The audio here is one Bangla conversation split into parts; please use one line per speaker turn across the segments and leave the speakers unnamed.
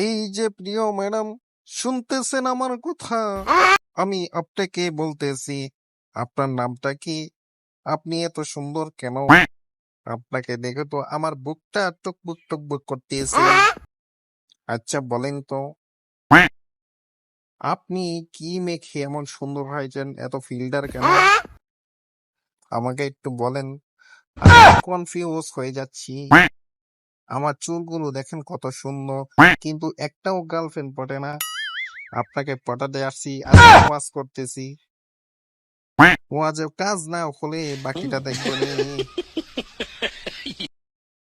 এই যে প্রিয় ম্যাডাম, শুনতেছেন আমার কথা? আমি আপনাকে বলতেছি, আপনার নামটা কি? আপনি এত সুন্দর কেন? আপনাকে দেখে তো আমার বুকটা টুকবুক টুকবুক করতেছে। আচ্ছা বলেন তো। আপনি কি মেখে এমন সুন্দর হয়েছেন? এত ফিল্ডার কেন? আমাকে একটু বলেন। কনফিউজ হয়ে যাচ্ছি। আমার চুলগুলো দেখেন কত সুন্দর। কিন্তু একটাও গার্লফ্রেন্ড পটে না। আপনাকে পটাতে আসছি আর ওয়াজ করতেছি। ওয়াজে কাজ না হলে বাকিটা দেখবে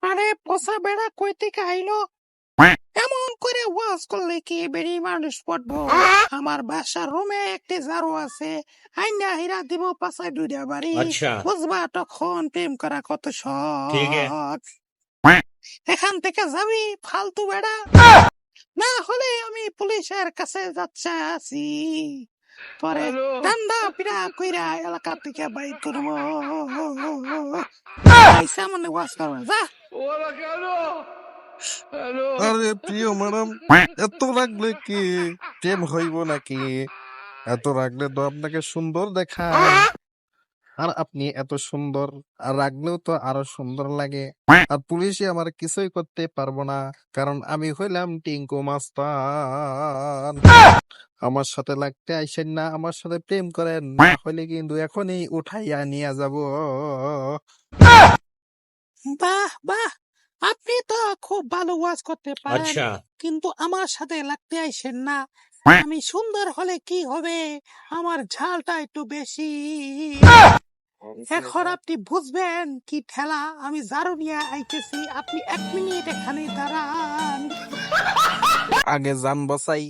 আরে পোষা বেড়া কই থেকে আইলো? এমন করে ওয়াজ করলে কি বেরি মানুষ পড়ব আমার বাসার রুমে একটি জারু আছে। আইনা হীরা দিব পাশায় দুইটা বাড়ি। বুঝবা তখন প্রেম করা কত শখ
ঠিক আছে
এখান থেকে যাবি ফালতু বেড়া। না হলে আমি পুলিশের কাছে যাচ্ছে। আছি পরে ঠান্ডা পিড়া কইরা এলাকা থেকে বাইর করব। পয়সা মানে ওয়াজ করব যা।
আরে প্রিয় ম্যাডাম এত রাখলে কি প্রেম হইব নাকি? এত রাখলে তো আপনাকে সুন্দর দেখায়। আর আপনি এত সুন্দর আর রাখলেও তো আরও সুন্দর লাগে। আর পুলিশে আমার কিছুই করতে পারব না কারণ আমি হইলাম টিঙ্কু মাস্তান। আমার সাথে লাগতে আইসেন না আমার সাথে প্রেম করেন হইলে কিন্তু এখনই উঠাইয়া নিয়ে যাব।
বাহ বাহ! আপনি তো খুব ভালো ওয়াজ করতে পারেন কিন্তু আমার সাথে লাগতে আইসেন না। আমি সুন্দর হলে কি হবে? আমার ঝালটা একটু বেশি। এখন আপনি বুঝবেন কি ঠেলা? আমি জারু নিয়ে আইতেছি আপনি এক মিনিট এখানে দাঁড়ান।
আগে যান বসাই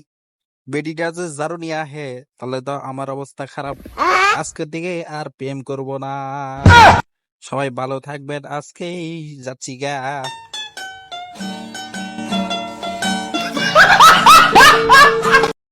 বেডিটা যে জারু নিয়ে আহে তাহলে তো আমার অবস্থা খারাপ। আজকে থেকে আর প্রেম করব না। সবাই ভালো থাকবেন আজকেই যাচ্ছি গা।